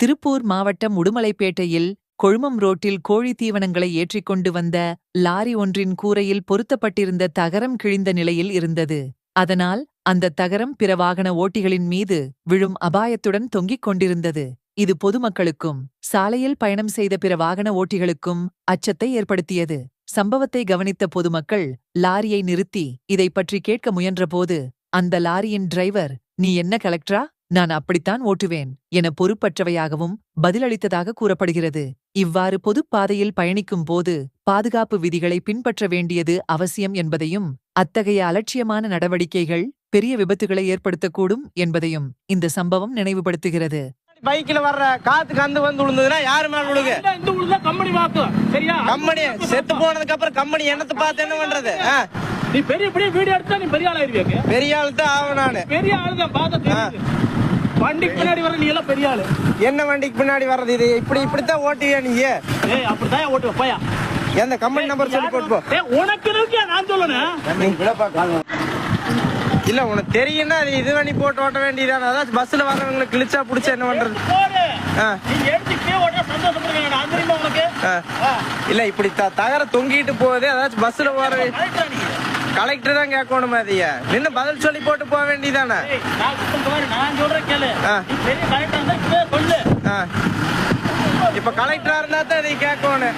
திருப்பூர் மாவட்டம் உடுமலைப்பேட்டையில் கொழுமம் ரோட்டில் கோழி தீவனங்களை ஏற்றிக் கொண்டு வந்த லாரி ஒன்றின் கூரையில் பொருத்தப்பட்டிருந்த தகரம் கிழிந்த நிலையில் இருந்தது. அதனால் அந்த தகரம் பிற வாகன ஓட்டிகளின் மீது விழும் அபாயத்துடன் தொங்கிக் கொண்டிருந்தது. இது பொதுமக்களுக்கும் சாலையில் பயணம் செய்த பிற வாகன ஓட்டிகளுக்கும் அச்சத்தை ஏற்படுத்தியது. சம்பவத்தை கவனித்த பொதுமக்கள் லாரியை நிறுத்தி இதை பற்றி கேட்க முயன்றபோது அந்த லாரியின் டிரைவர் நீ என்ன கலெக்டரா? நான் அப்படித்தான் ஓட்டுவேன் என பொறுப்பற்றவையாகவும் பதிலளித்ததாக கூறப்படுகிறது. இவ்வாறு பொதுப் பாதையில் பயணிக்கும் போது பாதுகாப்பு விதிகளை பின்பற்ற வேண்டியது அவசியம் என்பதையும் அத்தகைய அலட்சியமான நடவடிக்கைகள் பெரிய விபத்துகளை ஏற்படுத்தக்கூடும் என்பதையும் இந்த சம்பவம் நினைவுபடுத்துகிறது. பைக்ல வர்ற காத்து கந்து வந்து விழுந்ததுன்னா யாரு மேல விழுகு கம்பெனி வாக்கு. சரியா? கம்பெனி செத்து போனதுக்கு அப்புறம் கம்பெனி என்னத்தை பார்த்து என்ன பண்றது? நீ பெரிய பெரிய வீடியோ எடுத்தா நீ பெரிய ஆளாயிருவியாக்கு பெரிய ஆள் தான் ஆகும் நானு. பெரிய ஆளு தான் பார்த்த வண்டிக்கு பின்னாடி வர நீ எல்லாம் பெரிய ஆளு. என்ன வண்டிக்கு பின்னாடி வர்றது இது? இப்படி இப்படித்தான் ஓட்டுவியா நீ? ஏய் அப்படிதான் ஓட்டுவ? போயா. எந்த கம்பெனி நம்பர் சொல்லி போட்டு போ. உனக்கு இருக்கியா? நான் சொல்லணும். இல்ல உனக்கு தெரியும்னா அது இது பண்ணி போட்டு ஓட்ட வேண்டியதானே அதான் பஸ்ல வர்றவங்களை கிழிச்சா புடிச்சா என்ன பண்றது? ஓட்ட. இல்ல இப்படி தகர தொங்கிட்டு போகுது அதாச்சும் பஸ்ல போற கலெக்டர் தான் கேட்கணும் அதைய நின்னு பதில் சொல்லி போட்டு போக வேண்டியதானே? நான் சொல்றேன் கேளு. ஆ. இப்ப கலெக்டரா இருந்தா தான் இதை கேட்கணும்.